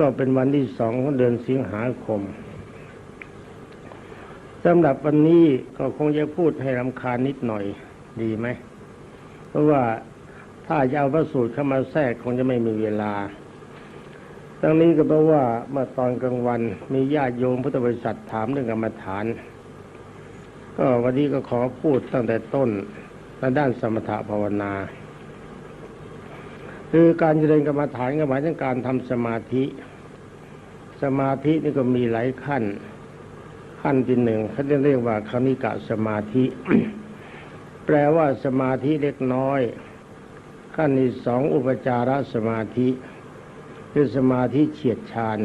ก็เป็นวันที่สองของเดือนสิงหาคมสำหรับวันนี้ก็คงจะพูดให้รำคาญนิดหน่อยดีไหม เพราะว่าถ้าจะเอาพระสูตรเข้ามาแทรกคงจะไม่มีเวลา ทั้งนี้ก็เพราะว่าเมื่อตอนกลางวันมีญาติโยมพุทธบริษัทถามเรื่องกรรมฐาน ก็วันนี้ก็ขอพูดตั้งแต่ต้นในด้านสมถภาวนา คือการเจริญกรรมฐานก็หมายถึงการทำสมาธิ สมาธินี่ก็มีหลายขั้น ขั้นที่หนึ่งเขาเรียกว่าคณิกะสมาธิ แปลว่าสมาธิเล็กน้อย ขั้นที่สองอุปจารสมาธิคือสมาธิเฉียดฌาน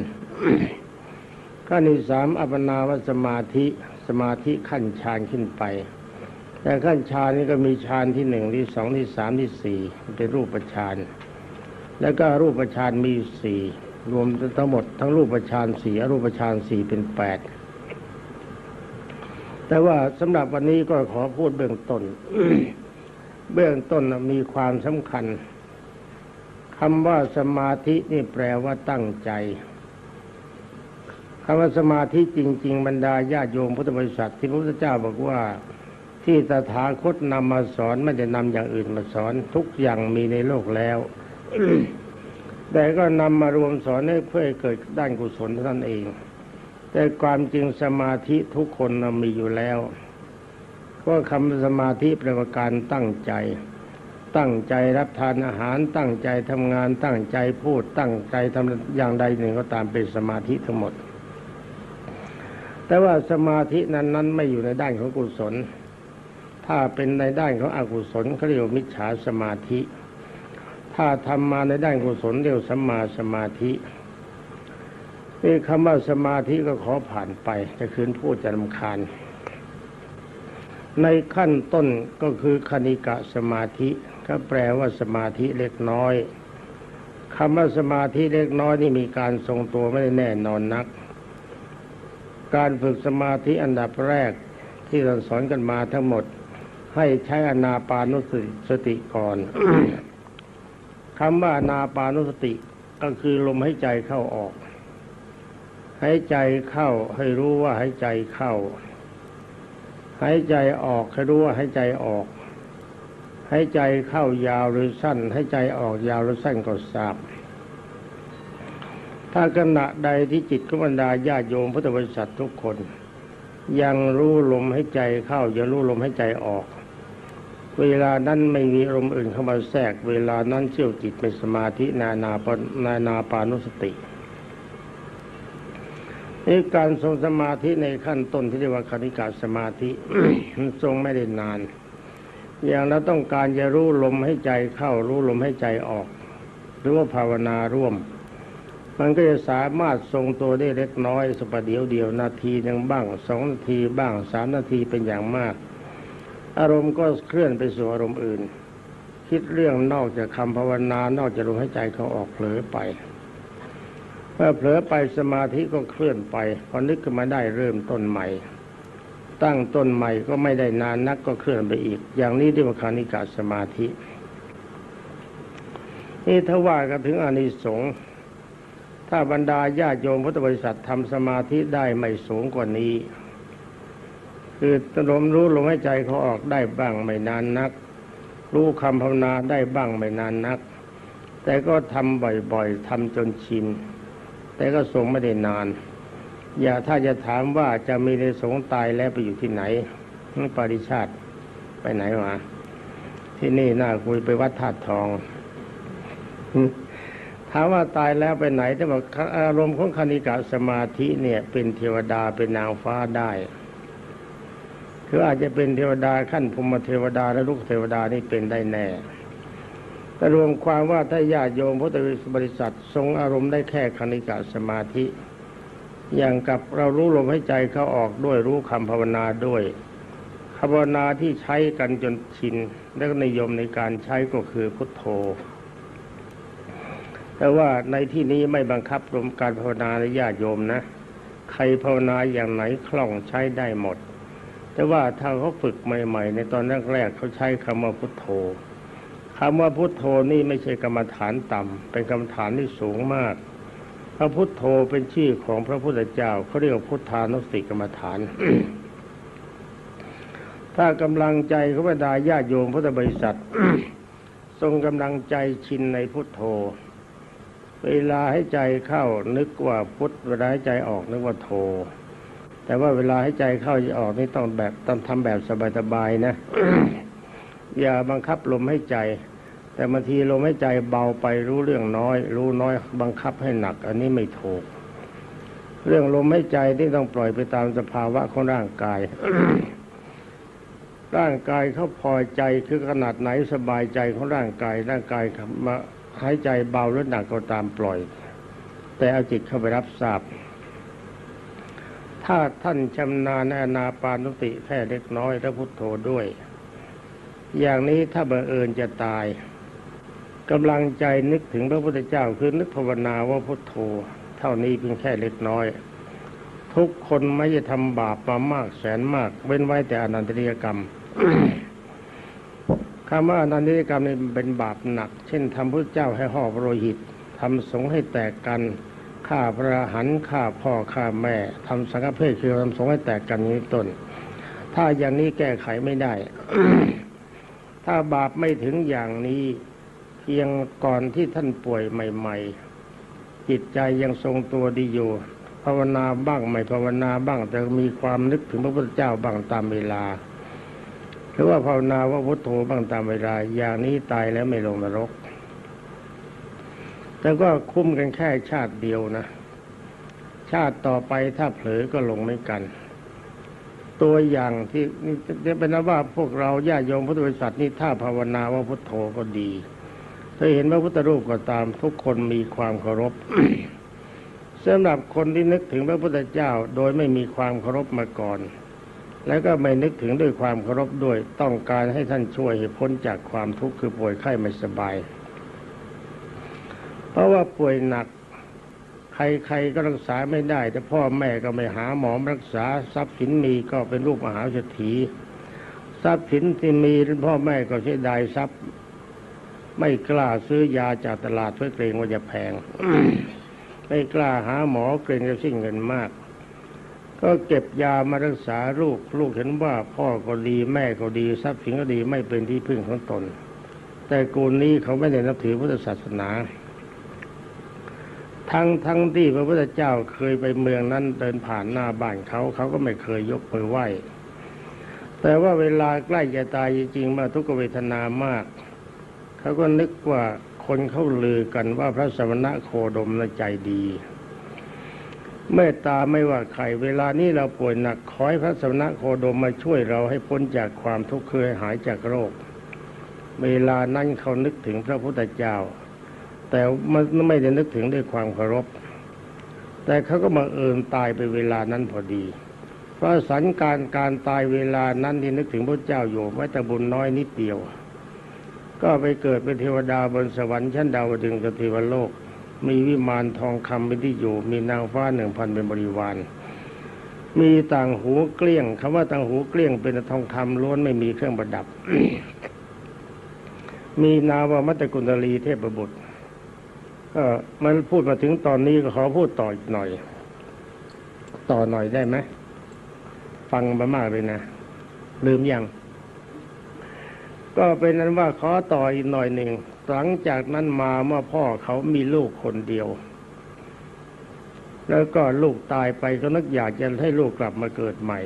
ขั้นที่สามอัปปนาวสมาธิสมาธิขั้นฌานขึ้นไป แต่ขั้นฌานนี่ก็มีฌานที่หนึ่งที่สองที่สามที่สี่เป็นรูปฌาน แล้วก็รูปฌานมีสี่รวมทั้งหมดทั้งรูปฌานสี่อรูปฌานสี่เป็นแปดแต่ว่าสำหรับวันนี้ก็ขอพูดเบื้องต้น เบื้องต้นมีความสำคัญคำว่าสมาธินี่แปลว่าตั้งใจคำว่าสมาธิจริง ๆ บรรดาญาโยมพุทธบริษัทที่พระพุทธเจ้าบอกว่าที่ตถาคตนำมาสอนไม่ได้นำอย่างอื่นมาสอนทุกอย่างมีในโลกแล้ว แต่ก็นำมารวมสอนให้เพื่อให้เกิดด้านกุศลเท่านั้นเอง แต่ความจริงสมาธิทุกคนมีอยู่แล้วก็คำสมาธิแปลว่าการตั้งใจ ตั้งใจรับทานอาหาร ตั้งใจทำงาน ตั้งใจพูด ตั้งใจทำอย่างใดหนึ่งก็ตามเป็นสมาธิทั้งหมด แต่ว่าสมาธินั้นนั้นไม่อยู่ในด้านของกุศล ถ้าเป็นในด้านของอกุศลเขาเรียกมิจฉาสมาธิ ถ้าทำมาในด้านกุศลเรียกสัมมาสมาธินี่คำว่าสมาธิก็ขอผ่านไปจะคืนพูดจะรำคาญ ในขั้นต้นก็คือคณิกะสมาธิก็แปลว่าสมาธิเล็กน้อยคำว่าสมาธิเล็กน้อยนี่มีการทรงตัวไม่ได้แน่นอนนัก การฝึกสมาธิอันดับแรกที่เราสอนกันมาทั้งหมด ให้ใช้อนาปานุสติก่อน คำว่านาปานุสติก็คือลมให้ใจเข้าออก ให้ใจเข้าให้รู้ว่าให้ใจเข้า ให้ใจออกให้รู้ว่าให้ใจออก ให้ใจเข้ายาวหรือสั้น ให้ใจออกยาวหรือสั้นก็ทราบ ถ้าขณะใดที่จิตของบรรดาญาโยมพุทธบริษัททุกคน ยังรู้ลมให้ใจเข้ายังรู้ลมให้ใจออก เวลานั้นไม่มีอารมณ์อื่นเข้ามาแทรก เวลานั้นเชี่ยวจิตเป็นสมาธินานาปนานาปานุสตินี่การทรงสมาธิในขั้นต้นที่เรียกว่าคณิกาสมาธิทรงไม่ได้นาน อย่างเราต้องการจะรู้ลมให้ใจเข้ารู้ลมให้ใจออก หรือว่าภาวนาร่วม มันก็จะสามารถทรงตัวได้เล็กน้อยสประเดียวเดียวนาทีหนึ่งบ้างสองนาทีบ้างสามนาทีเป็นอย่างมาก อารมณ์ก็เคลื่อนไปสู่อารมณ์อื่น คิดเรื่องนอกจากคำภาวนานอกจากลมให้ใจเขาออกเผลอไปเมื่อเผลอไปสมาธิก็เคลื่อนไปพอนึกขึ้นมาได้เริ่มต้นใหม่ ตั้งต้นใหม่ก็ไม่ได้นานนักก็เคลื่อนไปอีก อย่างนี้เรียกว่าคานิกาสมาธินี่ถ้าว่ากันถึงอานิสงส์ถ้าบรรดาญาโยมพุทธบริษัททำสมาธิได้ไม่สูงกว่านี้ คือลมรู้ลมให้ใจเขาออกได้บ้างไม่นานนัก รู้คำภาวนาได้บ้างไม่นานนัก แต่ก็ทำบ่อยๆทำจนชิน แต่ก็ทรงไม่ได้นาน อย่าถ้าจะถามว่าจะมีในสงตายแล้วไปอยู่ที่ไหนปริชาติไปไหนมาที่นี่น่าคุยไปวัดธาตุทองถามว่าตายแล้วไปไหนแต่บอกอารมณ์ของคณิกาสมาธิเนี่ย เป็นเทวดาเป็นนางฟ้าได้ คืออาจจะเป็นเทวดาขั้นพรมเทวดาและลูกเทวดานี่เป็นได้แน่แต่รวมความว่าถ้าญาติโยมพุทธบริษัททรงอารมณ์ได้แค่คณิกาสมาธิ อย่างกับเรารู้ลมให้ใจเขาออกด้วยรู้คำภาวนาด้วยภาวนาที่ใช้กันจนชินและนิยมในการใช้ก็คือพุทโธ แต่ว่าในที่นี้ไม่บังคับรวมการภาวนาในญาติโยมนะ ใครภาวนาอย่างไหนคล่องใช้ได้หมด แต่ว่าถ้าเขาฝึกใหม่ ๆ ในตอนแรกๆเขาใช้คำว่าพุทโธคำว่าพุทโธนี่ไม่ใช่กรรมฐานต่ำเป็นกรรมฐานที่สูงมาก พระพุทโธเป็นชื่อของพระพุทธเจ้าเขาเรียกพุทธานุสติกรรมฐาน ถ้ากำลังใจของบรรดาญาโยมพุทธบริษัท ทรงกำลังใจชินในพุทโธ เวลาให้ใจเข้านึกว่าพุทเวลาให้ใจออกนึกว่าโธ แต่ว่าเวลาให้ใจเข้าจะออกนี่ต้องแบบต้องทำแบบสบายๆนะ อย่าบังคับลมให้ใจ แต่บางทีลมให้ใจเบาไปรู้เรื่องน้อย รู้น้อยบังคับให้หนัก อันนี้ไม่ถูก เรื่องลมให้ใจที่ต้องปล่อยไปตามสภาวะของร่างกายร่างกายเขาพอใจคือขนาดไหนสบายใจของร่างกาย ร่างกายมาหายใจเบาหรือหนักก็ตามปล่อย แต่เอาจิตเข้าไปรับทราบ ถ้าท่านชำนาญนอานาปานุติแค่เล็กน้อยและพุทโธด้วย อย่างนี้ถ้าบังเอิญจะตายกำลังใจนึกถึงพระพุทธเจ้าคือนึกภาวนาว่าพุทโธ เท่านี้เพียงแค่เล็กน้อย ทุกคนไม่จะทำบาปมามากแสนมาก เว้นไว้แต่อนันตริยกรรมคำว่าอนันตริยกรรมนี่เป็นบาปหนัก เช่นทำพระเจ้าให้ห่อพรหิตทำสงฆ์ให้แตกกัน ฆ่าพระหันฆ่าพ่อฆ่าแม่ทำสังฆเพศคือทำสงฆ์ให้แตกกันนี้ต้น ถ้าอย่างนี้แก้ไขไม่ได้ ถ้าบาปไม่ถึงอย่างนี้เพียงก่อนที่ท่านป่วยใหม่ ๆ จิตใจยังทรงตัวดีอยู่ภาวนาบ้างไม่ภาวนาบ้าง แต่มีความนึกถึงพระพุทธเจ้าบ้างตามเวลาหรือว่าภาวนาว่าพุทโธบ้างตามเวลาอย่างนี้ตายแล้วไม่ลงนรก แต่ก็คุ้มกันแค่ชาติเดียวนะ ชาติต่อไปถ้าเผลอก็ลงไม่กัน ตัวอย่างที่นี่เป็นว่าพวกเราญาติโยมพุทธบริษัทนี่ถ้าภาวนาว่าพุทโธก็ดีถ้าเห็นว่าพุทธรูปก็ตามทุกคนมีความเคารพสำหรับคนที่นึกถึงพระพุทธเจ้าโดยไม่มีความเคารพมาก่อน แล้วก็ไม่นึกถึงด้วยความเคารพด้วยต้องการให้ท่านช่วยให้พ้นจากความทุกข์คือป่วยไข้ไม่สบาย ราะว่าป่วยหนัก ใครๆก็รักษาไม่ได้ แต่พ่อแม่ก็ไม่หาหมอมารักษาทรัพย์สินมีก็เป็นลูกมหาเศรษฐีทรัพย์สินที่มีพ่อแม่ก็เสียดายทรัพย์ ไม่กล้าซื้อยาจากตลาดเพื่อเกรงว่าจะแพง ไม่กล้าหาหมอเกรงจะสิ้นเงินมาก ก็เก็บยามารักษาลูกลูกเห็นว่าพ่อก็ดีแม่ก็ดีทรัพย์สินก็ดีไม่เป็นที่พึ่งของตน แต่กูลนี้เขาไม่ได้นับถือพุทธศาสนา ทั้งทั้งที่พระพุทธเจ้าเคยไปเมืองนั้นเดินผ่านหน้าบ้านเขาเขาก็ไม่เคยยกมือไหว้ แต่ว่าเวลาใกล้จะตายจริงๆมาทุกขเวทนามาก เขาก็นึกว่าคนเขาลือกันว่าพระสมณะโคดมนะใจดีเมตตาไม่ว่าใคร เวลานี้เราป่วยหนักขอให้พระสมณะโคดมมาช่วยเราให้พ้นจากความทุกข์เคือให้หายจากโรค เวลานั้นเขานึกถึงพระพุทธเจ้า แต่มันไม่ได้นึกถึงด้วยความเคารพ แต่เขาก็มาเอิญตายไปเวลานั้นพอดี เพราะสันการการตายเวลานั้นที่นึกถึงพระเจ้าอยู่แม้แต่บุญน้อยนิดเดียว ก็ไปเกิดเป็นเทวดาบนสวรรค์ชั้นดาวดึงส์กับเทวโลก มีวิมานทองคำเป็นที่อยู่ มีนางฟ้าหนึ่งพันเป็นบริวาร มีต่างหูเกลี้ยงคำว่าต่างหูเกลี้ยงเป็นทองคำล้วนไม่มีเครื่องประดับ มีนาวามัตตกุณลีเทพบุตร ก็มันพูดมาถึงตอนนี้ก็ขอพูดต่ออีกหน่อย ต่อหน่อยได้ไหมฟังมามากเลยนะ ลืมยัง ก็เป็นนั้นว่าขอต่ออีกหน่อยหนึ่งหลังจากนั้นมาเมื่อพ่อเขามีลูกคนเดียว แล้วก็ลูกตายไปก็นึกอยากจะให้ลูกกลับมาเกิดใหม่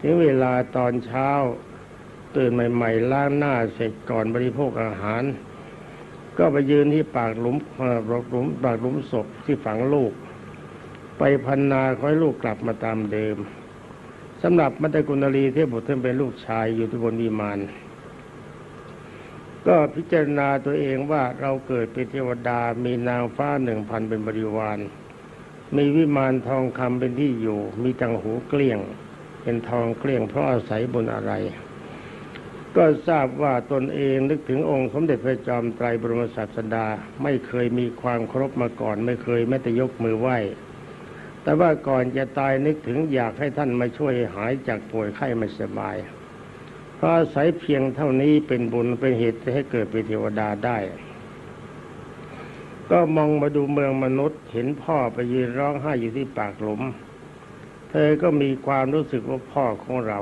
ถึงเวลาตอนเช้าตื่นใหม่ ๆ ล้างหน้าเสร็จก่อนบริโภคอาหาร ก็ไปยืนที่ปากหลุมปากหลุมปากหลุมศพที่ฝังลูก ไปพันนาขอให้ลูกกลับมาตามเดิมสำหรับมัตตกุณลีเทพบุตรท่านเป็นลูกชายอยู่ที่บนวิมานก็พิจารณาตัวเองว่าเราเกิดเป็นเทวดามีนางฟ้าหนึ่งพันเป็นบริวาร มีวิมานทองคำเป็นที่อยู่ มีตังหูเกลี้ยง เป็นทองเกลี้ยงเพราะอาศัยบนอะไร ก็ทราบว่าตนเองนึกถึงองค์สมเด็จพระจอมไตรบรมศาสดา ไม่เคยมีความเคารพมาก่อน ไม่เคยแม้แต่ยกมือไหว้ แต่ว่าก่อนจะตายนึกถึงอยากให้ท่านมาช่วยหายจากป่วยไข้ไม่สบาย เพราะอาศัยเพียงเท่านี้เป็นบุญเป็นเหตุให้เกิดเป็นเทวดาได้ ก็มองมาดูเมืองมนุษย์เห็นพ่อไปยืนร้องไห้อยู่ที่ปากหลุม เธอก็มีความรู้สึกว่าพ่อของเรา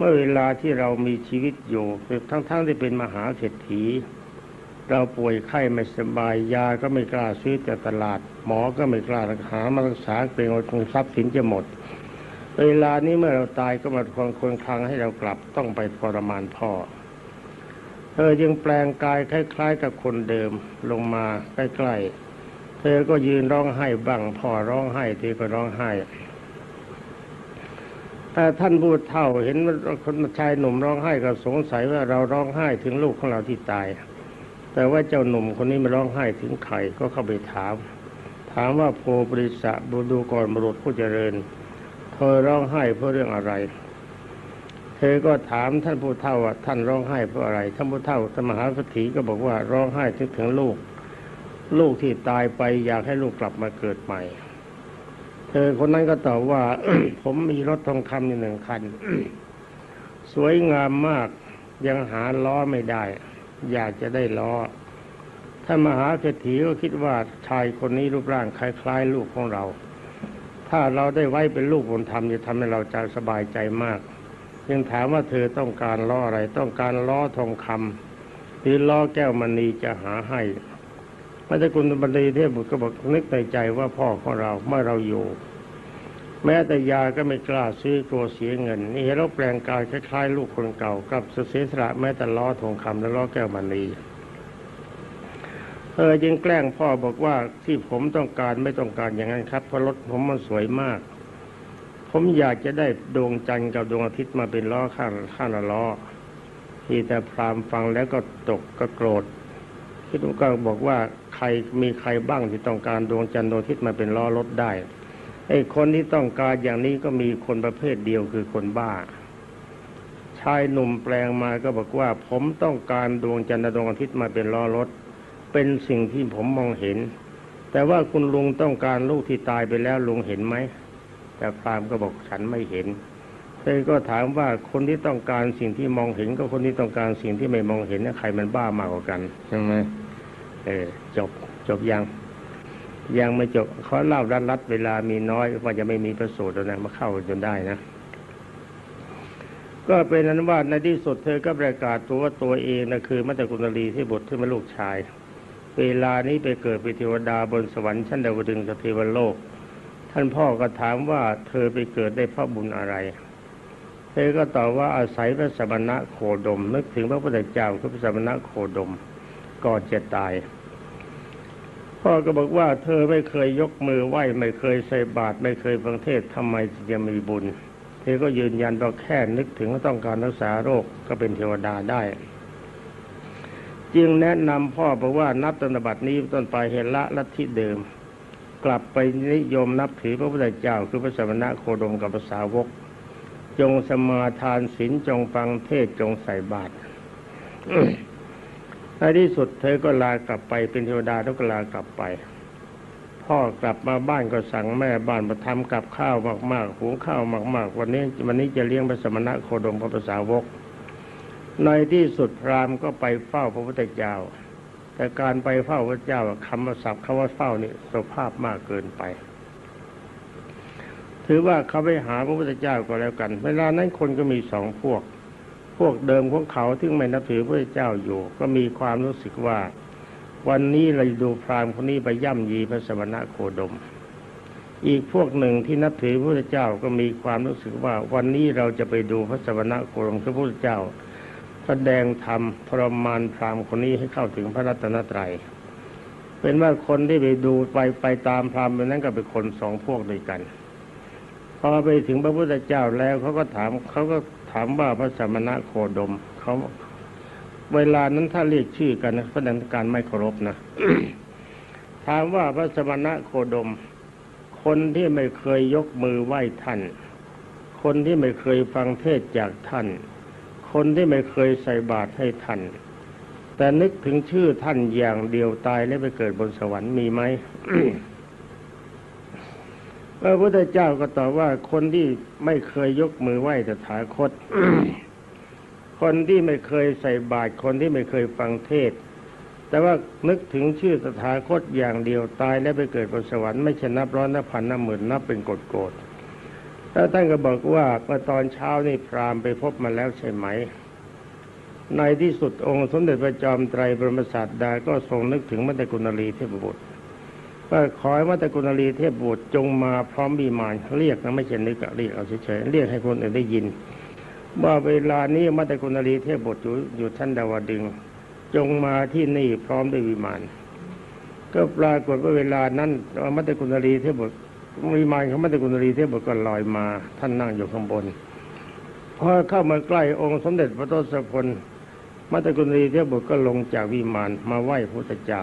มื่อเวลาที่เรามีชีวิตอยู่ทั้งๆที่เป็นมหาเศรษฐี เราป่วยไข้ไม่สบายยาก็ไม่กล้าซื้อจากตลาด หมอก็ไม่กล้ารักษามารักษาเกรงว่าทรัพย์สินจะหมด เวลานี้เมื่อเราตายก็มาทวงคนคลังให้เรากลับต้องไปทรมานพ่อเธอจึงแปลงกายคล้ายๆ กับคนเดิมลงมาใกล้ๆเธอก็ยืนร้องไห้บ้างพ่อร้องไห้เธอก็ร้องไห้ แต่ท่านพูดเท่าเห็นคนชายหนุ่มร้องไห้ก็สงสัยว่าเราร้องไห้ถึงลูกของเราที่ตาย แต่ว่าเจ้าหนุ่มคนนี้มาร้องไห้ถึงใครก็เข้าไปถาม ถามว่าโพบริษะบุดูกรบรุษผู้เจริญ เธอร้องไห้เพราะเรื่องอะไร เธอก็ถามท่านผู้เฒ่าว่าท่านร้องไห้เพราะอะไร ท่านผู้เฒ่าท่านมหาสถีก็บอกว่าร้องไห้ถึงถึงลูก ลูกที่ตายไปอยากให้ลูกกลับมาเกิดใหม่ เธอคนนั้นก็ตอบว่า ผมมีรถทองคำอยู่หนึ่งคัน สวยงามมากยังหาล้อไม่ได้ อยากจะได้ล้อท่านมหาเศรษฐีก็คิดว่าชายคนนี้รูปร่างคล้ายๆ ลูกของเรา ถ้าเราได้ไว้เป็นลูกบุญธรรมจะทำให้เราใจสบายใจมากยังถามว่าเธอต้องการล้ออะไร ต้องการล้อทองคำหรือล้อแก้วมณีจะหาให้ ระเจ้าคุณบันดีเทพบุตรก็บอกนึกในใจว่าพ่อของเราเมื่อเราอยู่ แม้แต่ยาก็ไม่กล้าซื้อกลัวเสียเงิน นี่เราแปลงกายคล้ายๆ ลูกคนเก่ากับเสียสละแม้แต่ล้อทองคำและล้อแก้วมณีเธอจึงแกล้งพ่อบอกว่าที่ผมต้องการไม่ต้องการอย่างนั้นครับเพราะรถผมมันสวยมาก ผมอยากจะได้ดวงจันทร์กับดวงอาทิตย์มาเป็นล้อข้างข้างละล้อที่แต่พรามฟังแล้วก็ตกก็โกรธ คิดว่าก็บอกว่าใครมีใครบ้างที่ต้องการดวงจันทร์ดวงอาทิตย์มาเป็นล้อรถได้ไอ้คนที่ต้องการอย่างนี้ก็มีคนประเภทเดียวคือคนบ้า ชายหนุ่มแปลงมาก็บอกว่า ผมต้องการดวงจันทร์ดวงอาทิตย์มาเป็นล้อรถ เป็นสิ่งที่ผมมองเห็น แต่ว่าคุณลุงต้องการลูกที่ตายไปแล้วลุงเห็นไหมแต่พรามก็บอกฉันไม่เห็นเธอก็ถามว่าคนที่ต้องการสิ่งที่มองเห็นกับคนที่ต้องการสิ่งที่ไม่มองเห็นน่ใครมันบ้ามากกว่ากันใช่ไหม เออจบจบยัง ยังไม่จบเขาเล่ารัดรัดเวลามีน้อยว่าจะไม่มีประสูตรแล้วนะมาเข้าจนได้นะ ก็เป็นนั้นว่าในที่สุดเธอก็ประกาศตัวว่าตัวเองนะคือมัตตกุณลีที่บุตรที่เป็นลูกชาย เวลานี้ไปเกิดเป็นเทวดาบนสวรรค์ชั้นดาวดึงสเทวโลก ท่านพ่อก็ถามว่าเธอไปเกิดได้เพราะบุญอะไรเธอก็ตอบว่าอาศัยพระสมณะโคดมนึกถึงพระพุทธเจ้าคือพระสมณะโคดม ก่อนจะตาย พ่อก็บอกว่า เธอไม่เคยยกมือไหว้ไม่เคยใส่บาตรไม่เคยฟังเทศน์ทำไมจึงจะมีบุญเธอก็ยืนยันว่าแค่นึกถึงว่าต้องการรักษาโรคก็เป็นเทวดาได้จึงแนะนำพ่อบอกว่านับตนบัตินี้ต้นไปเห็นละลัทธิเดิม กลับไปนิยมนับถือพระพุทธเจ้าคือพระสมณะโคดมกับภาษาวก จงสมาทานศีลจงฟังเทศจงใส่บาตร ในที่สุดเธอก็ลากลับไปเป็นเทวดาแล้วก็ลากลับไป พ่อกลับมาบ้านก็สั่งแม่บ้านมาทำกับข้าวมากๆหุงข้าวมาก ๆ วันนี้วันนี้จะเลี้ยงพระสมณะโคดมพระภาษาวก ในที่สุดพราหมณ์ก็ไปเฝ้าพระพุทธเจ้า แต่การไปเฝ้าพระเจ้าคำว่าศัพท์คำว่าเฝ้านี่สภาพมากเกินไป ถือว่าเขาไปหาพระพุทธเจ้าก็แล้วกัน เวลานั้นคนก็มีสองพวก วกเดิมของเขาที่ไม่นับถือพระเจ้าอยู่ ก็มีความรู้สึกว่า วันนี้เราดูพราหมณ์คนนี้ไปย่ำยีพระสมณะโคดม อีกพวกหนึ่งที่นับถือพระเจ้าก็มีความรู้สึกว่า วันนี้เราจะไปดูพระสมณะโคดมคือพระเจ้า แสดงธรรมทรมานพราหมณ์คนนี้ให้เข้าถึงพระรัตนตรัย เป็นว่าคนที่ไปดูไปไปตามพราหมณ์นั้นก็เป็นคนสองพวกด้วยกันพอไปถึงพระพุทธเจ้าแล้วเขาก็ถามเขาก็ ถามว่าพระสมณะโคดมเขาเวลานั้นถ้าเรียกชื่อกันนะแสดงการไม่เคารพนะถามว่าพระสมณะโคดม คนที่ไม่เคยยกมือไหว้ท่าน คนที่ไม่เคยฟังเทศจากท่าน คนที่ไม่เคยใส่บาตรให้ท่าน แต่นึกถึงชื่อท่านอย่างเดียวตายแล้วไปเกิดบนสวรรค์มีไหม พระพุทธเจ้าก็ตอบว่าคนที่ไม่เคยยกมือไหว้ตถาคต คนที่ไม่เคยใส่บาตรคนที่ไม่เคยฟังเทศน์แต่ว่านึกถึงชื่อตถาคตอย่างเดียวตายแล้วไปเกิดบนสวรรค์ไม่ใช่นับร้อยนับพันนับหมื่นนับเป็นกฎโกรธแล้วท่านก็บอกว่าเมื่อตอนเช้านี่พราหมณ์ไปพบมาแล้วใช่ไหม ในที่สุดองค์สมเด็จพระจอมไตรบรมศาสดาก็ทรงนึกถึงมัตตกุณลีเทพบุตร ว่าขอให้มัตตกุณลีเทพบุตรจงมาพร้อมบีมานเรียกนะไม่ใช่นึกเรียกเอาเฉยๆเรียกให้คนอื่นได้ยิน ว่าเวลานี้มัตตกุณลีเทพบุตรอยู่อยู่ท่านดาวดึง จงมาที่นี่พร้อมด้วยวิมานก็ปรากฏว่าเวลานั้นมัตตกุณลีเทพบุตรวิมานของมัตตกุณลีเทพบุตรก็ลอยมา ท่านนั่งอยู่ข้างบนพอเข้ามาใกล้องค์สมเด็จพระทศพลมัตตกุณลีเทพบุตรก็ลงจากวิมานมาไหว้พระพุทธเจ้า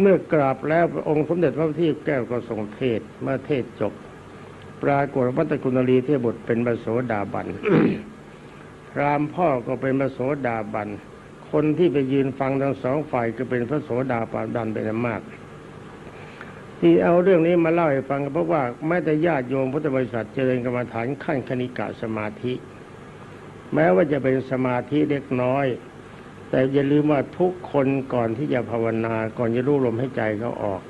เมื่อกราบแล้วองค์สมเด็จพระที่แก้วก็ทรงเทศเมื่อเทศจบ ปรากฏวัตกุณลีเทบุตรเป็นพระโสดาบันพรามพ่อก็เป็นพระโสดาบันคนที่ไปยืนฟังทั้งสองฝ่ายก็เป็นพระโสดาบันเป็นอันมาก ที่เอาเรื่องนี้มาเล่าให้ฟังก็เพราะว่าแม้แต่ญาติโยมพุทธบริษัทเจริญกรรมฐานขั้นคณิกะสมาธิ แม้ว่าจะเป็นสมาธิเล็กน้อย แต่อย่าลืมว่าทุกคนก่อนที่จะภาวนาก่อนจะรู้ลมให้ใจเขาออก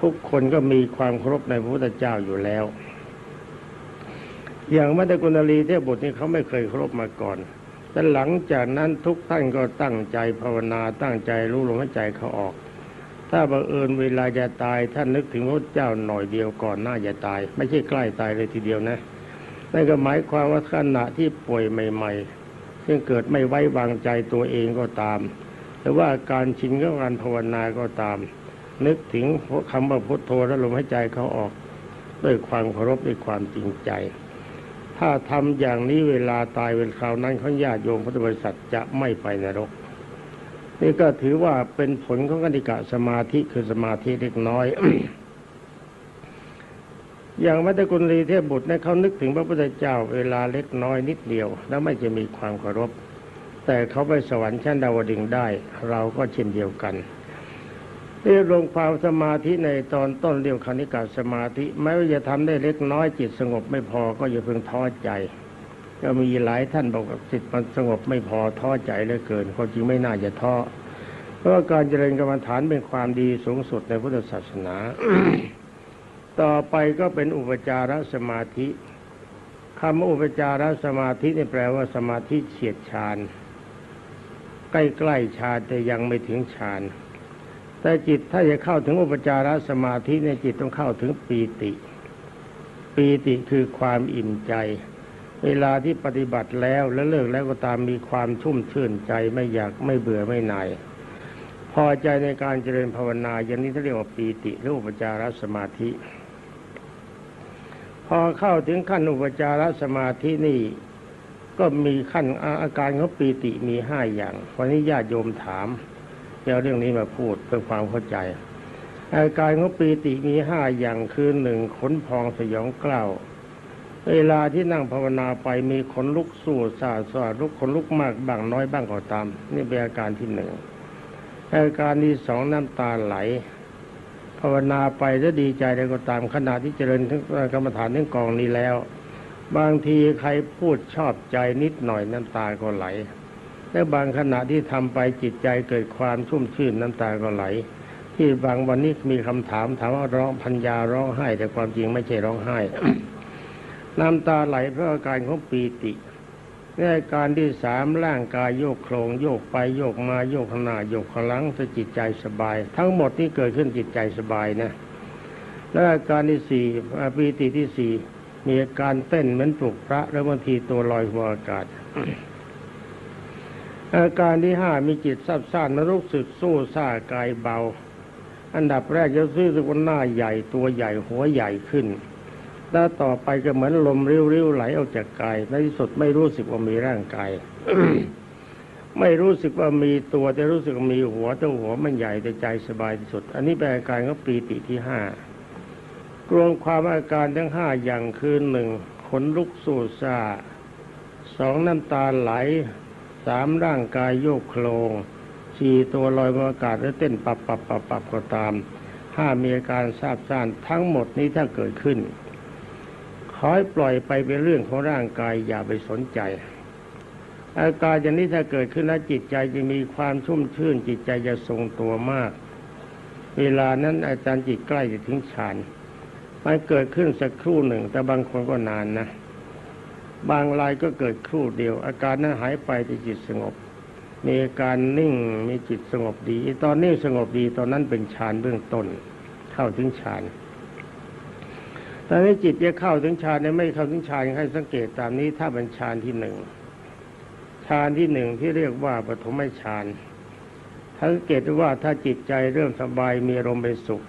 ทุกคนก็มีความเคารพในพระพุทธเจ้าอยู่แล้ว อย่างมัตตกุณลีเทพบุตรนี่เขาไม่เคยเคารพมาก่อนแต่หลังจากนั้นทุกท่านก็ตั้งใจภาวนาตั้งใจรู้ลมหายใจเขาออก ถ้าบังเอิญเวลาจะตายท่านนึกถึงพระเจ้าหน่อยเดียวก่อนหน้าจะตาย ไม่ใช่ใกล้ตายเลยทีเดียวนะนั่นก็หมายความว่าขณะที่ป่วยใหม่ๆ ซึ่งเกิดไม่ไว้วางใจตัวเองก็ตาม หรือว่าการชินกับการภาวนาก็ตาม นึกถึงคำว่าพุทโธแล้วลมหายใจเขาออกด้วยความเคารพด้วยความจริงใจ ถ้าทำอย่างนี้เวลาตายเวลาคราวนั้นเขาญาติโยมพุทธบริษัทจะไม่ไปนรก นี่ก็ถือว่าเป็นผลของกติกะสมาธิคือสมาธิเล็กน้อย อย่างมัตตกุลีเทพบุตรเนี่ยเขานึกถึงพระพุทธเจ้าเวลาเล็กน้อยนิดเดียว แล้วไม่จะมีความเคารพ แต่เขาไปสวรรค์ชั้นดาวดึงได้ เราก็เช่นเดียวกันเรียกลงความสมาธิในตอนต้นเรียกคณิกาสมาธิแม้ว่าจะทำได้เล็กน้อยจิตสงบไม่พอก็อย่าเพิ่งท้อใจ ก็มีหลายท่านบอกว่าจิตมันสงบไม่พอท้อใจเหลือเกินความจริงไม่น่าจะท้อเพราะการเจริญกรรมฐานเป็นความดีสูงสุดในพุทธศาสนา ต่อไปก็เป็นอุปจารสมาธิคำว่าอุปจารสมาธินี่แปลว่าสมาธิเฉียดฌานใกล้ๆฌานแต่ยังไม่ถึงฌานแต่จิตถ้าจะเข้าถึงอุปจารสมาธิในจิตต้องเข้าถึงปีติ ปีติคือความอิ่มใจ เวลาที่ปฏิบัติแล้วและเลิกแล้วก็ตามมีความชุ่มชื่นใจไม่อยากไม่เบื่อไม่หน่ายพอใจในการเจริญภาวนาอย่างนี้เขาเรียกว่าปีติหรืออุปจารสมาธิ พอเข้าถึงขั้นอุปจารสมาธินี่ก็มีขั้นอาอาการของปีติมีห้าอย่างวันนี้ญาติโยมถามจะเอาเรื่องนี้มาพูดเพื่อความเข้าใจ อาการของปีติมีห้าอย่างคือหนึ่งขนพองสยองกล้าวเวลาที่นั่งภาวนาไปมีขนลุกสู้ซาซาลุกขนลุกมากบ้างน้อยบ้างก็ตาม นี่เป็นอาการที่หนึ่งอาการที่สองน้ำตาไหล ภาวนาไปจะดีใจได้ก็ตามขณะที่เจริญถึงกรรมฐานทั้งกองนี้แล้ว บางทีใครพูดชอบใจนิดหน่อยน้ำตาก็ไหล และบางขณะที่ทำไปจิตใจเกิดความชุ่มชื่นน้ำตาก็ไหล ที่บางวันนี้มีคำถามถามว่าร้องพัญญาร้องไห้ แต่ความจริงไม่ใช่ร้องไห้ น้ำตาไหลเพราะอาการของปีติ ในอาการที่สามร่างกายโยกโครงโยกไปโยกมาโยกข้างหน้าโยกขลังจะจิตใจสบาย ทั้งหมดที่เกิดขึ้นจิตใจสบายนะและอาการที่สี่ปีติที่สี่มีอาการเต้นเหมือนปลุกพระแล้วบางทีตัวลอยหัวอากาศ อาการที่ห้ามีจิตซับซ่านนรู้สึกสู้ซ่ากายเบา อันดับแรกจะรู้สึกว่าหน้าใหญ่ตัวใหญ่หัวใหญ่ขึ้น แล้วต่อไปก็เหมือนลมริ้วๆไหลออกจากกาย ในที่สุดไม่รู้สึกว่ามีร่างกายไม่รู้สึกว่ามีตัวแต่รู้สึกว่ามีหัวแต่หัวมันใหญ่แต่ใจสบายที่สุด อันนี้เป็นอาการของปีติที่ห้ารวมความอาการทั้งห้าอย่างคือหนึ่งขนลุกสู้ซาสองน้ำตาไหลสามร่างกายโยกโคลงสี่ตัวลอยบนอากาศและเต้นปับปับปับปับก็ตามห้ามีอาการทราบซ่านทั้งหมดนี้ถ้าเกิดขึ้น ขอให้ปล่อยไปเป็นเรื่องของร่างกายอย่าไปสนใจ อาการอย่างนี้ถ้าเกิดขึ้นแล้วจิตใจจะมีความชุ่มชื่น จิตใจจะทรงตัวมาก เวลานั้นอาจารย์จิตใกล้จะถึงฌานมันเกิดขึ้นสักครู่หนึ่ง แต่บางคนก็นานนะ บางรายก็เกิดครู่เดียว อาการนั้นหายไปแต่จิตสงบ มีอาการนิ่งมีจิตสงบดี ตอนนี้สงบดีตอนนั้นเป็นฌานเบื้องต้นเข้าถึงฌาน ตอนนี้จิตจะเข้าถึงฌานเนี่ยไม่เข้าถึงฌานให้สังเกตตามนี้ ถ้าเป็นฌานที่หนึ่งฌานที่หนึ่งที่เรียกว่าปฐมฌานสังเกตว่าถ้าจิตใจเริ่มสบายมีอารมณ์เป็นสุข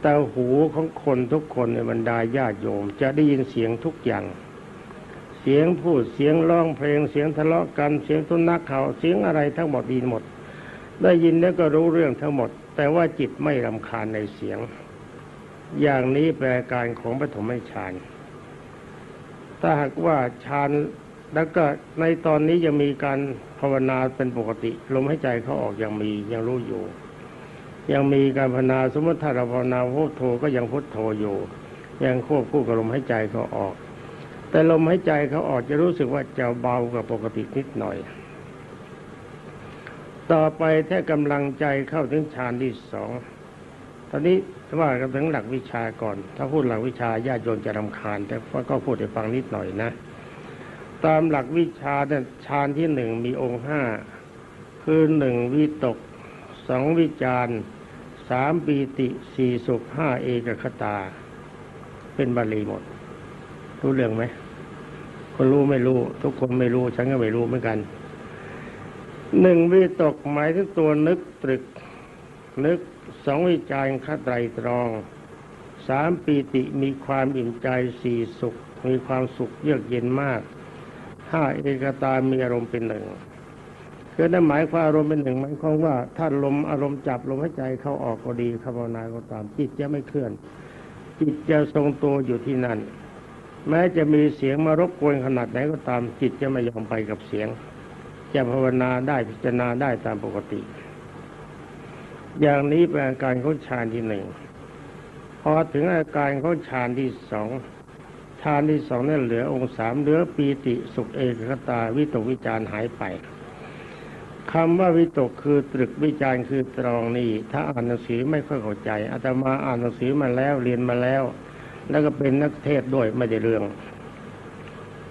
แต่หูของคนทุกคนในบรรดาญาติโยม จะได้ยินเสียงทุกอย่าง เสียงพูดเสียงร้องเพลงเสียงทะเลาะกันเสียงตุนักเขาเสียงอะไรทั้งหมดดีหมด ได้ยินแล้วก็รู้เรื่องทั้งหมด แต่ว่าจิตไม่รำคาญในเสียง อย่างนี้เป็นอาการของปฐมฌานถ้าหากว่าฌานแล้วก็ในตอนนี้ยังมีการภาวนาเป็นปกติ ลมหายใจเขาออกยังมียังรู้อยู่ ยังมีการภาวนาสมมติถ้าเราภาวนาพุทโธก็ยังพุทโธอยู่ ยังควบคู่กับลมหายใจเขาออก แต่ลมหายใจเขาออกจะรู้สึกว่าจะเบากว่าปกตินิดหน่อย ต่อไปถ้ากำลังใจเข้าถึงฌานที่สอง ตอนนี้ว่ากันถึงหลักวิชาก่อน ถ้าพูดหลักวิชาญาติโยมจะรำคาญ แต่ก็พูดให้ฟังนิดหน่อยนะ ตามหลักวิชาเนี่ยฌานที่หนึ่งมีองค์ห้าคือหนึ่งวิตกสองวิจารสามปีติสี่สุขห้าเอกคตา เป็นบาลีหมด รู้เรื่องไหมคนรู้ไม่รู้ ทุกคนไม่รู้ ฉันก็ไม่รู้เหมือนกันหนึ่งวิตกหมายถึงตัวนึกตรึกนึก สองวิจารคัดไตรตรองสามปีติมีความอิ่มใจสี่สุข มีความสุขเยือกเย็นมากห้าเอกตามีอารมณ์เป็นหนึ่งคือนั่นหมายความอารมณ์เป็นหนึ่งหมายความว่าถ้าลมอารมณ์จับลมหายใจเข้าออกก็ดีคำภาวนาก็ตามจิตจะไม่เคลื่อน จิตจะทรงตัวอยู่ที่นั่น แม้จะมีเสียงมารบกวนขนาดไหนก็ตามจิตจะไม่ยอมไปกับเสียง จะภาวนาได้พิจารณาได้ตามปกติ อย่างนี้เป็นอาการของฌานที่หนึ่งพอถึงอาการของฌานที่สองฌานที่สองนั่นเหลือองค์สามเหลือปีติสุขเอกคตาวิตกวิจารหายไปคำว่าวิตกคือตรึกวิจารคือตรองนี่ถ้าอ่านหนังสือไม่ค่อยเข้าใจอาตมาอ่านหนังสือมาแล้วเรียนมาแล้ว แล้วก็เป็นนักเทศด้วยไม่ได้เรื่อง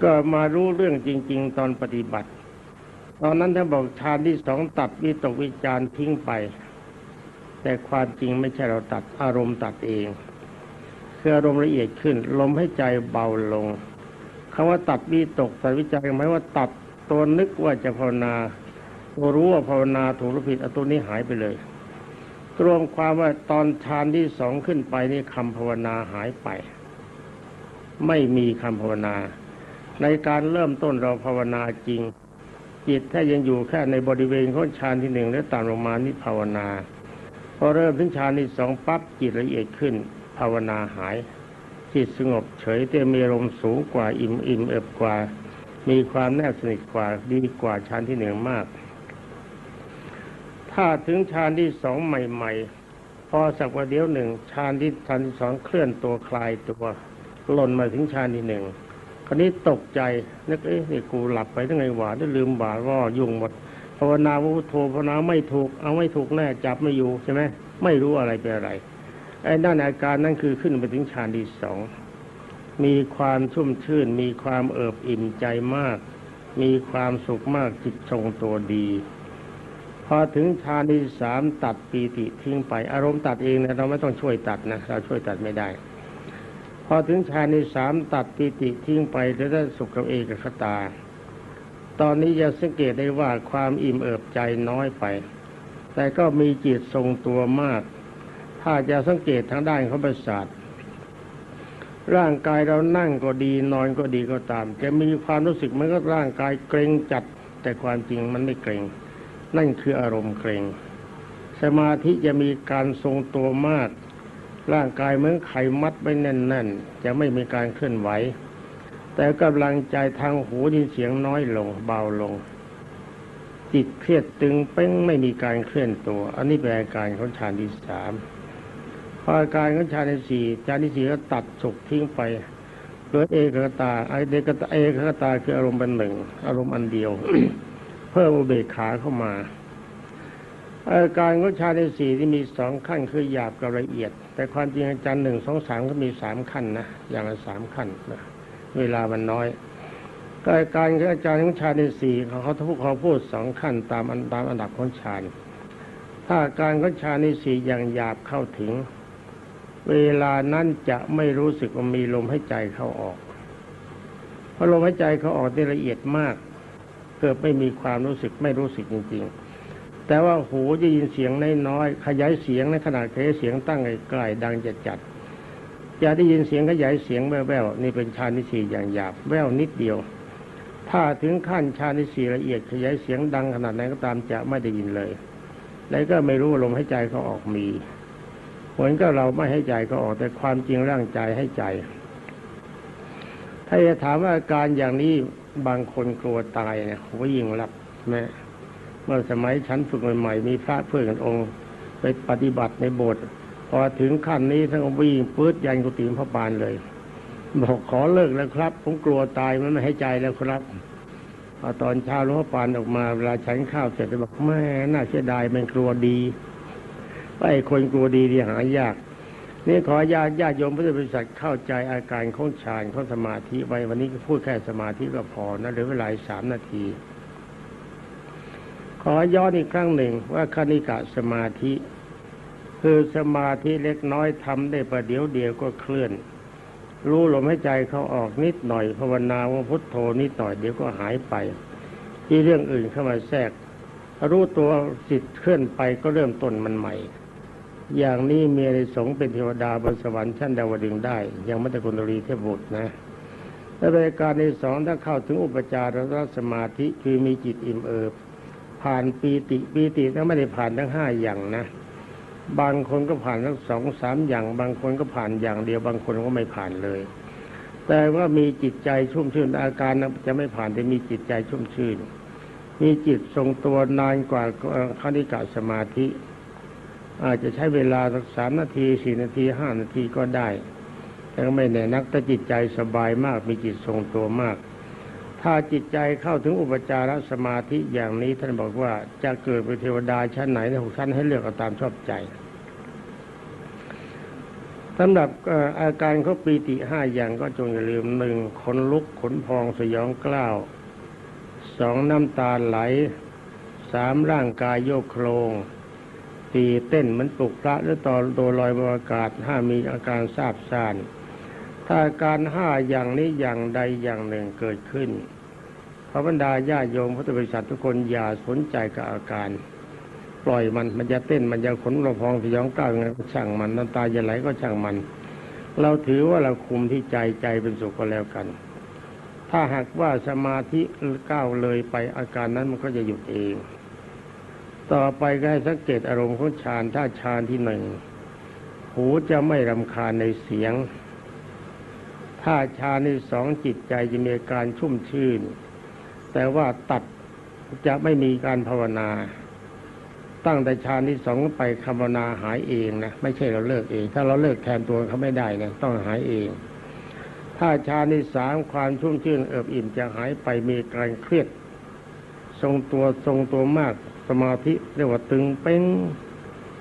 ก็มารู้เรื่องจริง ๆ ตอนปฏิบัติ ตอนนั้นท่านบอกฌานที่สองตัดวิตกวิจารทิ้งไป แต่ความจริงไม่ใช่เราตัดอารมณ์ตัดเองคืออารมณ์ละเอียดขึ้น ลมให้ใจเบาลงคำว่าตัดวิตกแตัดวิจารหมายว่าตัดตัวนึกว่าจะภาวนาตัวรู้ว่าภาวนาถูกหรือผิดอตัวนี้หายไปเลยรวมความว่าตอนฌานที่สองขึ้นไปนี่คำภาวนาหายไป ไม่มีคำภาวนา ในการเริ่มต้นเราภาวนาจริง จิตถ้ายังอยู่แค่ในบริเวณของฌานที่หนึ่งและต่ำลงมานี่ภาวนา อเริ่มถึงฌานที่สองปั๊บจิตละเอียดขึ้น ภาวนาหาย จิตสงบเฉยแต่มีอารมสูงกว่าอิ่มอิ่มเอิบกว่า มีความแนบสนิทกว่าดีกว่าฌานที่หนึ่งมาก ถ้าถึงฌานที่สองใหม่ ๆ พอสักว่าเดียวหนึ่งฌานที่ฌานที่สองเคลื่อนตัวคลายตัวหล่นมาถึงฌานที่หนึ่งคราวนี้ตกใจนึกเอ๊ะนี่กูหลับไปตั้งไงหวาได้ลืมบาว่ายุ่งหมด ภาวนาพุทโธภาวนาไม่ถูก เอาไม่ถูกแน่จับไม่อยู่ใช่ไหมไม่รู้อะไรเป็นอะไรไอ้นั่นอาการนั่นคือขึ้นไปถึงฌานที่สองมีความชุ่มชื่น มีความเอิบอิ่มใจมาก มีความสุขมากจิตทรงตัวดี พอถึงฌานที่สามตัดปีติทิ้งไป อารมณ์ตัดเองนะเราไม่ต้องช่วยตัดนะเราช่วยตัดไม่ได้ พอถึงฌานที่สามตัดปีติทิ้งไปแล้วได้สุขกับเอกคตา ตอนนี้จะสังเกตได้ว่าความอิ่มเอิบใจน้อยไป แต่ก็มีจิตทรงตัวมาก ถ้าจะสังเกตทางด้านของประสาทร่างกายเรานั่งก็ดีนอนก็ดีก็ตาม จะมีความรู้สึกเหมันก็ร่างกายเกรงจัด แต่ความจริงมันไม่เกรง นั่นคืออารมณ์เกรง สมาธิจะมีการทรงตัวมาก ร่างกายเหมือนไขมัดไว้แน่น ๆ จะไม่มีการเคลื่อนไหว แต่กำลังใจทางหูยินเสียงน้อยลง เบาลง จิตเครียดตึงเป้งไม่มีการเคลื่อนตัว อันนี้เป็นอาการของฌานที่สามพออาการของฌานที่สี่ฌานที่สี่ก็ตัดสุขทิ้งไปโดยเอกตาไอเดกตาเอกตาคืออารมณ์เป็นหนึ่งอารมณ์อันเดียว เพิ่มอุเบกขาเข้ามา อาการของฌานในสี่ที่มีสองขั้นคือหยาบกับละเอียด แต่ความจริงอาจารย์หนึ่งสองสามก็มีสามขั้นนะอย่างละสามขั้นนะ เวลามันน้อยก็อาการออาจารย์ของฌานในสี่เขาเขาพูดเขาพูดสองขั้นตามอันตามอันดับของฌานถ้าอาการของฌานในสี่อย่างหยาบเข้าถึง เวลานั้นจะไม่รู้สึกว่ามีลมให้ใจเข้าออกเพราะลมหายใจเขาออกได้ละเอียดมาก เกิดไม่มีความรู้สึกไม่รู้สึกจริง ๆ แต่ว่าหูจะยินเสียงน้อยๆขยายเสียงในขนาดขยายเสียงตั้งไกลๆดังจะจัด จะได้ยินเสียงขยายเสียงแว่วๆนี่เป็นชานิสีอย่างหยาบแว่วนิดเดียว ถ้าถึงขั้นชานิสีละเอียดขยายเสียงดังขนาดไหนก็ตามจะไม่ได้ยินเลย แล้วก็ไม่รู้ลมหายใจเขาออกมีเหมือนกับเราไม่ให้ใจเขาออกแต่ความจริงร่างใจให้ใจ ถ้าจะถามว่าอาการอย่างนี้บางคนกลัวตายเนี่ยผมยิ่งรับแม้เมื่อสมัยฉันฝึกใหม่ๆมีพระเพื่อนกันองค์ ไปปฏิบัติในโบสถ์ พอถึงขั้นนี้ท่านก็วิ่งปื๊ดยันกุฏิพระปานเลย บอกขอเลิกแล้วครับ ผมกลัวตายมันไม่ให้ใจแล้วครับพอตอนเช้าหลวงพ่อปานออกมาเวลาฉันข้าวเสร็จจะบอกแม่น่าเสียดายมันกลัวดีไอ้คนกลัวดีที่หายาก นี่ขอญาติญาติโยมพุทธบริษัทเข้าใจอาการของฌานของสมาธิไว้วันนี้ก็พูดแค่สมาธิก็พอนะเหลือเวลาสามนาที ขอย้อนอีกครั้งหนึ่งว่าคณิกะสมาธิ คือสมาธิเล็กน้อยทำได้ประเดี๋ยวเดียวก็เคลื่อน รู้ลมหายใจเขาออกนิดหน่อยภาวนาว่าพุทโธนิดหน่อยเดี๋ยวก็หายไป ที่เรื่องอื่นเข้ามาแทรก รู้ตัวจิตเคลื่อนไปก็เริ่มต้นมันใหม่ อย่างนี้มีในสงส์เป็นเทวดาบนสวรรค์ชั้นดาวดึงได้ ยังไมัตตกุณรีเทพบุตรนะและรายการในสองถ้าเข้าถึงอุปจารสมาธิคือมีจิตอิ่มเอิบผ่านปีติปีตินั้นไม่ได้ผ่านทั้งห้าอย่างนะ บางคนก็ผ่านทั้งสองสามอย่าง บางคนก็ผ่านอย่างเดียว บางคนก็ไม่ผ่านเลย แต่ว่ามีจิตใจชุ่มชื่นอาการจะไม่ผ่านแต่มีจิตใจชุ่มชื่น มีจิตทรงตัวนานกว่าคณิกะสมาธิ อาจจะใช้เวลาสักสามนาทีสี่นาทีห้านาทีก็ได้แต่ก็ไม่แน่นักแต่จิตใจสบายมากมีจิตทรงตัวมาก ถ้าจิตใจเข้าถึงอุปจารสมาธิอย่างนี้ท่านบอกว่าจะเกิดเป็นเทวดาชั้นไหนในหกชั้นให้เลือกเอาตามชอบใจสำหรับอาการเขาปีติห้าอย่างก็จงอย่าลืมหนึ่งขนลุกขนพองสยองกล้าวสองน้ำตาไหลสามร่างกายโยกโครงสี่เต้นเหมันปลุกพระหรือตอนตัวลอยบนอากาศห้ามีอาการทราบซ่านถ้าอาการห้าอย่างนี้อย่างใดอย่างหนึ่งเกิดขึ้น ระบรรดาญาโยมพุทธบริษัททุกคนอย่าสนใจกับอาการ ปล่อยมันมันจะเต้นมันจะขนระพองสยองกล้าวยังไงก็ช่างมันน้ำตาจะไหลก็ช่างมัน เราถือว่าเราคุมที่ใจใจเป็นสุขก็แล้วกัน ถ้าหากว่าสมาธิก้าวเลยไปอาการนั้นมันก็จะหยุดเอง ต่อไปก็ให้สังเกตอารมณ์ของฌานถ้าฌานที่หนึ่งหูจะไม่รำคาญในเสียง ถ้าฌานที่สองจิตใจจะมีการชุ่มชื่น แต่ว่าตัดจะไม่มีการภาวนา ตั้งแต่ฌานที่สองไปคำภาวนาหายเองนะไม่ใช่เราเลิกเอง ถ้าเราเลิกแทนตัวเขาไม่ได้นะต้องหายเอง ถ้าฌานที่สามความชุ่มชื่นเอิบอิ่มจะหายไปมีการเครียด ทรงตัวทรงตัวมากสมาธิเรียกว่าตึงเป้ง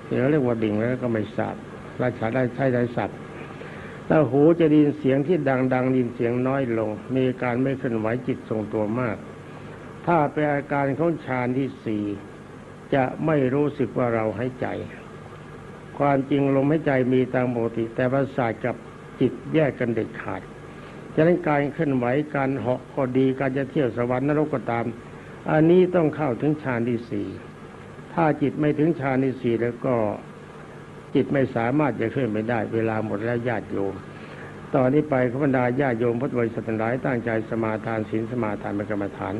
เดี๋ยวเรียกว่าดิ่งแล้วก็ไม่สับราชาได้ใช้ได้สับแล้วหูจะดินเสียงที่ดังดังๆดินเสียงน้อยลง มีการไม่เคลื่อนไหวจิตทรงตัวมาก ถ้าเป็นอาการของฌานที่สี่จะไม่รู้สึกว่าเราหายใจ ความจริงลมหายใจมีตามปกติ แต่ประสาทกับจิตแยกกันเด็ดขาดฉะนั้นการเคลื่อนไหวการเหาะก็ดีการจะเที่ยวสวรรค์นรกก็ตาม อันนี้ต้องเข้าถึงฌานที่สี่ถ้าจิตไม่ถึงฌานที่สี่แล้วก็จิตไม่สามารถจะเคลื่อนไปได้ เวลาหมดแล้วญาติโยมตอนนี้ไปขบรรดาญาติโยมพุทธบริษัททั้งหลายตั้งใจสมาทานศีลสมาทานเป็นกรรมฐาน